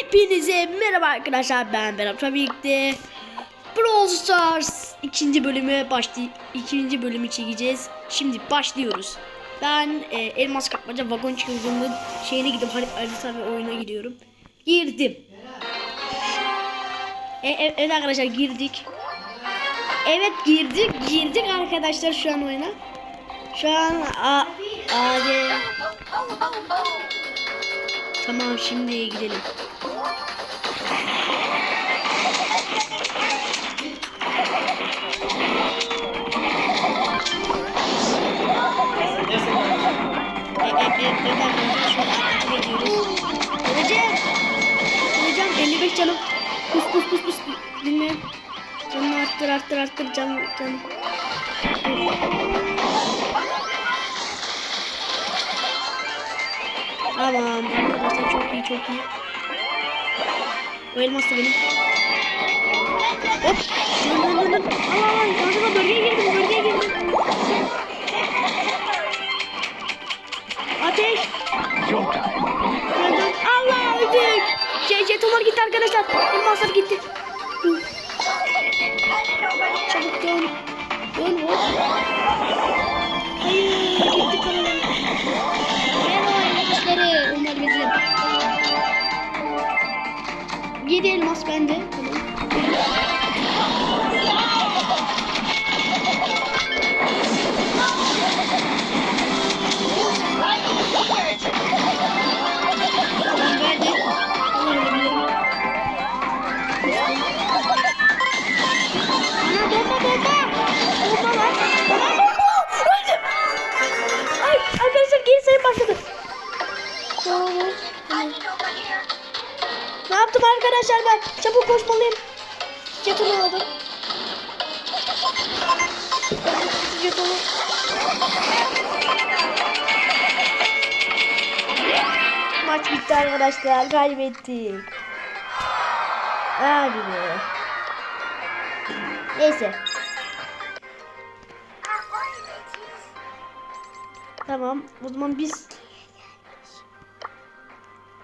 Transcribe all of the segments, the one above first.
Hepinize merhaba arkadaşlar ben Berat birlikte Brawl Stars ikinci bölümü başlay ikinci bölümü çekeceğiz. Şimdi başlıyoruz. Ben e, elmas kapmaca vagon çılgınlığı şeyine gidiyorum. Har- harita ve oyuna gidiyorum. Girdim. E, e- evet arkadaşlar girdik. Evet girdik. Girdik arkadaşlar şu an oyuna. Şu an a, AD Tamam şimdi gidelim. Evet arkadaşlar şu. Öleceğim. Öleceğim 55 canım. Pus pus pus pus. Dinle. Canını arttır arttır arttır can canım. Tamam arkadaşlar çok iyi çok iyi. O elmas da benim. Hop. Dön dön dön. Allah Allah. Yanlışlıkla bölgeye girdim bölgeye girdim. Ateş. Dön dön. Allah öldük. Şey, jetonlar gitti arkadaşlar. Elmaslar gitti. Çabuk dön. Dön hop. Hayır gitti paralar. Merhaba elmasları. Onlar bizim. 7 elmas bende. Arkadaşlar ben? Çabuk koşmalıyım. Jetonu aldım. Jetonu. Maç bitti arkadaşlar. Kaybettik. Hadi be. Neyse. Tamam. O zaman biz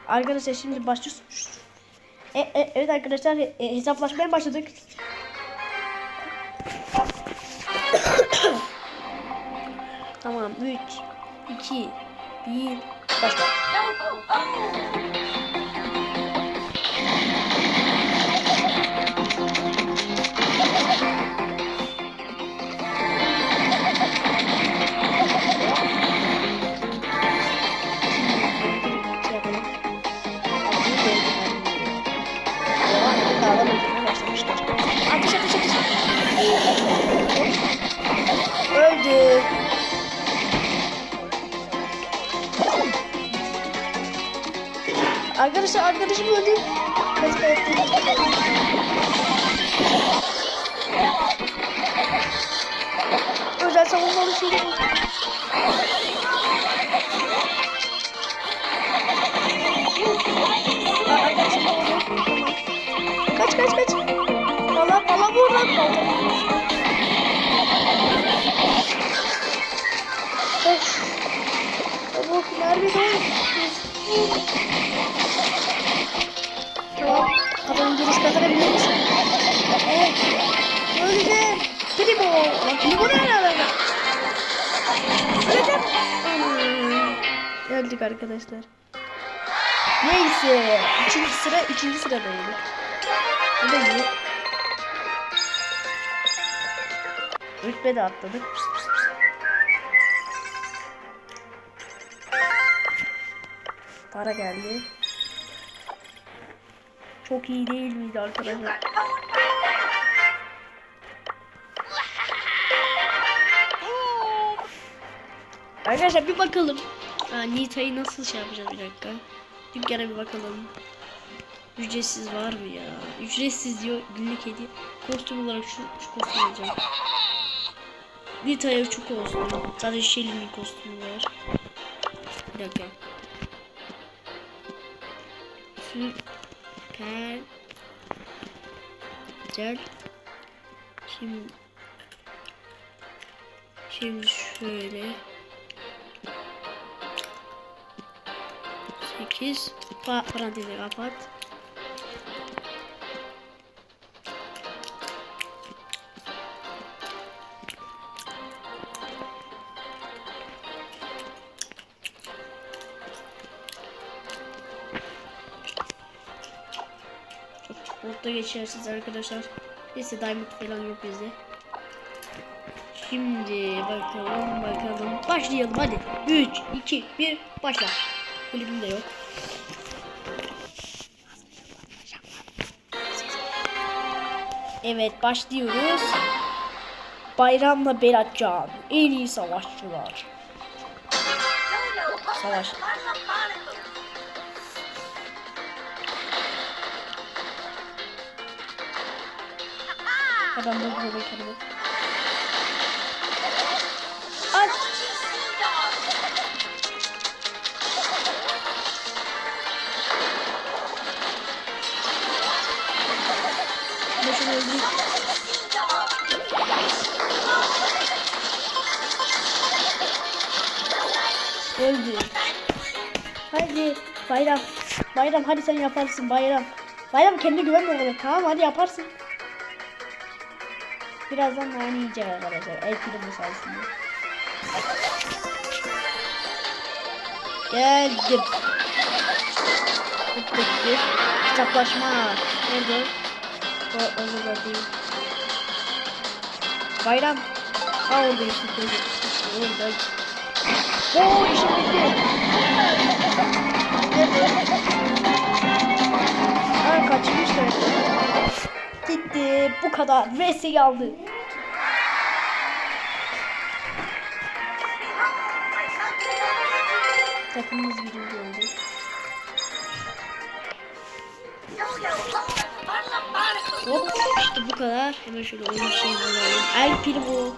Arkadaşlar şimdi başlıyoruz. E, e, evet arkadaşlar e, hesaplaşmaya başladık. tamam 3 2 1 başla. Arkadaşlar arkadaşım öldü. Kaç kaç Özel savunmalı şey. Kaç kaç kaç. Bala bala vur lan balta. Kaç. Çabuk Öldük arkadaşlar. Neyse. Üçüncü sıra, üçüncü sıradaydık. Bu da iyi. Rütbe de atladık. Para geldi. Çok iyi değil miydi arkadaşlar? Arkadaşlar bir bakalım. Nita'yı nasıl şey yapacağız bir dakika. Dükkana bir bakalım. Ücretsiz var mı ya? Ücretsiz diyor günlük hediye. Kostüm olarak şu, şu kostüm alacağım. Nita'ya çok olsun. Sadece Shelly'nin kostümü var. Bir dakika. Süper. Güzel. Şimdi Şimdi şöyle 8 pa parantezi kapat. Botta geçersiniz arkadaşlar. Neyse diamond falan yok bizde. Şimdi bakalım bakalım. Başlayalım hadi. 3, 2, 1 başla. Kulübüm de yok. Evet başlıyoruz. Bayramla Beratcan. En iyi savaşçılar. Savaş. Da böyle kendini. Başını öldük. Öldü. Hadi bayram. Bayram hadi sen yaparsın bayram. Bayram kendine güvenme tamam hadi yaparsın. Birazdan nane yiyecek arkadaşlar. El filmi sayesinde. Geldim. Bitti. Kitaplaşma. Nerede? O, onu da değil. Bayram. Ha orada işte. Orada. Oo işte bitti. Ha kaçmışlar. Gitti. Bu kadar. Vs aldı. Takımımız birinci oldu. Hop işte bu kadar. Hemen şöyle oyun şeyini alalım. El Primo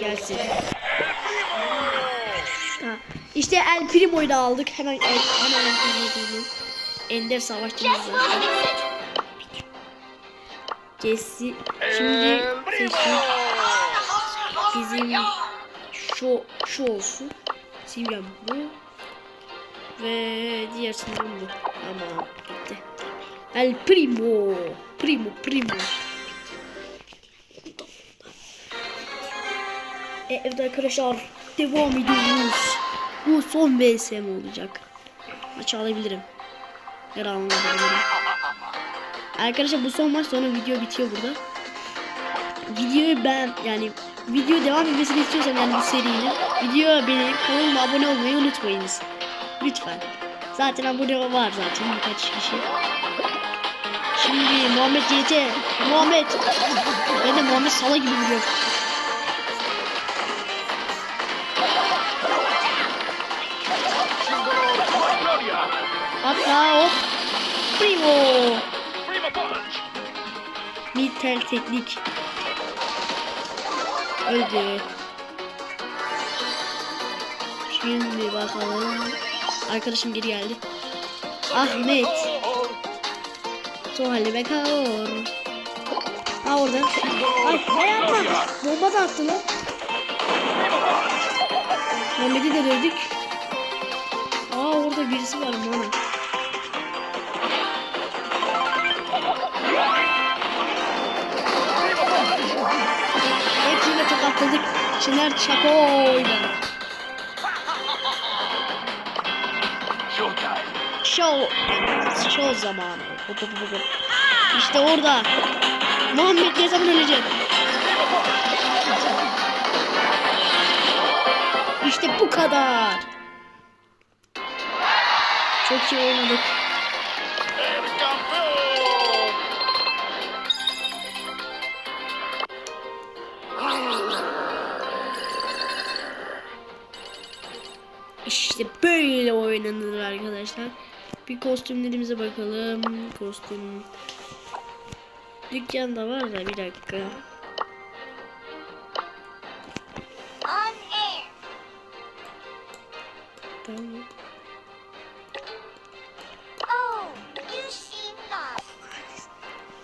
gelsin. Ha, işte El Primo'yu da aldık. Hemen el, hemen El Primo'yu. Ender savaşçımız var. Jesse şimdi seçtik. Bizim şu şu olsun. Simgen bu. Ve diğer simgen bu. Bitti. El Primo. Primo Primo. E, evet arkadaşlar devam ediyoruz. Bu son VSM olacak. Maçı alabilirim. Her an alabilirim. Arkadaşlar bu son maç sonra video bitiyor burada. Videoyu ben yani video devam etmesini istiyorsan yani bu serinin video benim kanalıma abone olmayı unutmayınız. Lütfen. Zaten abone var zaten birkaç kişi. Şimdi Muhammed YT. Muhammed. Ben de Muhammed Sala gibi biliyorum. Hatta hop. Primo. Mittel teknik. Öldü. Şimdi bakalım. Arkadaşım geri geldi. Ahmet. Sohali Bekar. Ha orada. Ay hayatım. Bomba da attı lan. Mehmet'i de dövdük. Aa orada birisi var bana. Hepsini tokatladık. Çınar Çakoy'la. Show. Show zamanı. Hop hop hop. İşte orada. Muhammed ne zaman ölecek? İşte bu kadar. Çok iyi oynadık. İşte böyle oynanır arkadaşlar. Bir kostümlerimize bakalım. Kostüm. Dükkanda var da bir dakika. Tamam.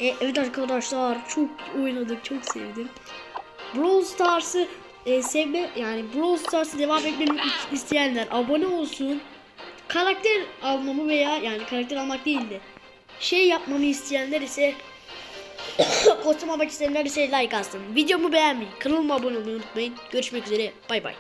E, evet arkadaşlar çok oynadık çok sevdim. Brawl Stars'ı e, sevme yani Brawl Stars'ı devam etmemi isteyenler abone olsun. Karakter almamı veya yani karakter almak değil de şey yapmamı isteyenler ise kostüm almak isteyenler ise like atsın. Videomu beğenmeyi, kanalıma abone olmayı unutmayın. Görüşmek üzere. Bay bay.